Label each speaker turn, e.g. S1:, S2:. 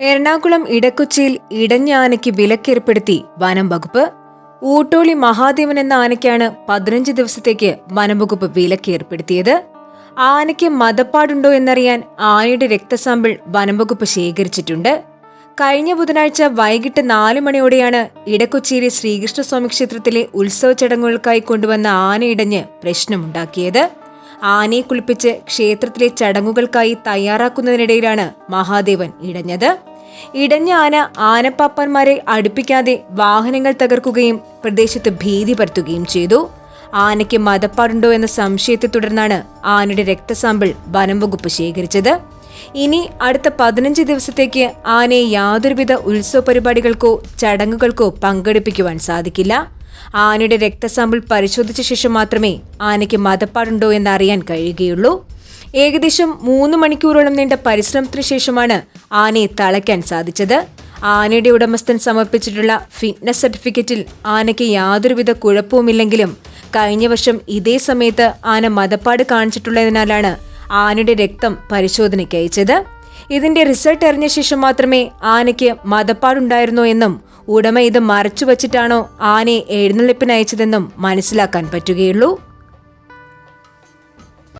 S1: എറണാകുളം ഇടക്കൊച്ചിയിൽ ഇടഞ്ഞ ആനയ്ക്ക് വിലക്കേർപ്പെടുത്തി വനം വകുപ്പ് ഊട്ടോളി മഹാദേവൻ എന്ന ആനയ്ക്കാണ് പതിനഞ്ച് ദിവസത്തേക്ക് വനം വകുപ്പ് വിലക്കേർപ്പെടുത്തിയത്. ആനയ്ക്ക് മതപ്പാടുണ്ടോ എന്നറിയാൻ ആനയുടെ രക്തസാമ്പിൾ വനം വകുപ്പ് ശേഖരിച്ചിട്ടുണ്ട്. കഴിഞ്ഞ ബുധനാഴ്ച വൈകിട്ട് നാല് മണിയോടെയാണ് ഇടക്കൊച്ചിയിലെ ശ്രീകൃഷ്ണസ്വാമി ക്ഷേത്രത്തിലെ ഉത്സവ ചടങ്ങുകൾക്കായി കൊണ്ടുവന്ന ആനയിടഞ്ഞ് പ്രശ്നമുണ്ടാക്കിയത്. ആനയെ കുളിപ്പിച്ച് ക്ഷേത്രത്തിലെ ചടങ്ങുകൾക്കായി തയ്യാറാക്കുന്നതിനിടയിലാണ് മഹാദേവൻ ഇടഞ്ഞത്. ഇടഞ്ഞ ആന ആനപ്പാപ്പന്മാരെ അടുപ്പിക്കാതെ വാഹനങ്ങൾ തകർക്കുകയും പ്രദേശത്ത് ഭീതി പരത്തുകയും ചെയ്തു. ആനയ്ക്ക് മതപ്പാടുണ്ടോ എന്ന സംശയത്തെ തുടർന്നാണ് ആനയുടെ രക്തസാമ്പിൾ വനം വകുപ്പ് ശേഖരിച്ചത്. ഇനി അടുത്ത പതിനഞ്ച് ദിവസത്തേക്ക് ആനയെ യാതൊരുവിധ ഉത്സവ പരിപാടികൾക്കോ ചടങ്ങുകൾക്കോ പങ്കെടുപ്പിക്കുവാൻ സാധിക്കില്ല. ആനയുടെ രക്തസാമ്പിൾ പരിശോധിച്ച ശേഷം മാത്രമേ ആനയ്ക്ക് മതപ്പാടുണ്ടോ എന്ന് അറിയാൻ കഴിയുകയുള്ളൂ. ഏകദേശം മൂന്ന് മണിക്കൂറോളം നീണ്ട പരിശ്രമത്തിന് ശേഷമാണ് ആനയെ തളയ്ക്കാൻ സാധിച്ചത്. ആനയുടെ ഉടമസ്ഥൻ സമർപ്പിച്ചിട്ടുള്ള ഫിറ്റ്നസ് സർട്ടിഫിക്കറ്റിൽ ആനയ്ക്ക് യാതൊരുവിധ കുഴപ്പവുമില്ലെങ്കിലും കഴിഞ്ഞ വർഷം ഇതേ സമയത്ത് ആന മതപ്പാട് കാണിച്ചിട്ടുള്ളതിനാലാണ് ആനയുടെ രക്തം പരിശോധനയ്ക്ക് അയച്ചത്. ഇതിന്റെ റിസൾട്ട് അറിഞ്ഞ ശേഷം മാത്രമേ ആനയ്ക്ക് മതപ്പാടുണ്ടായിരുന്നോ എന്നും ഉടമ ഇത് മറച്ചു വച്ചിട്ടാണോ ആനയെ എഴുന്നള്ളിപ്പിനയച്ചതെന്നും മനസ്സിലാക്കാൻ പറ്റുകയുള്ളൂ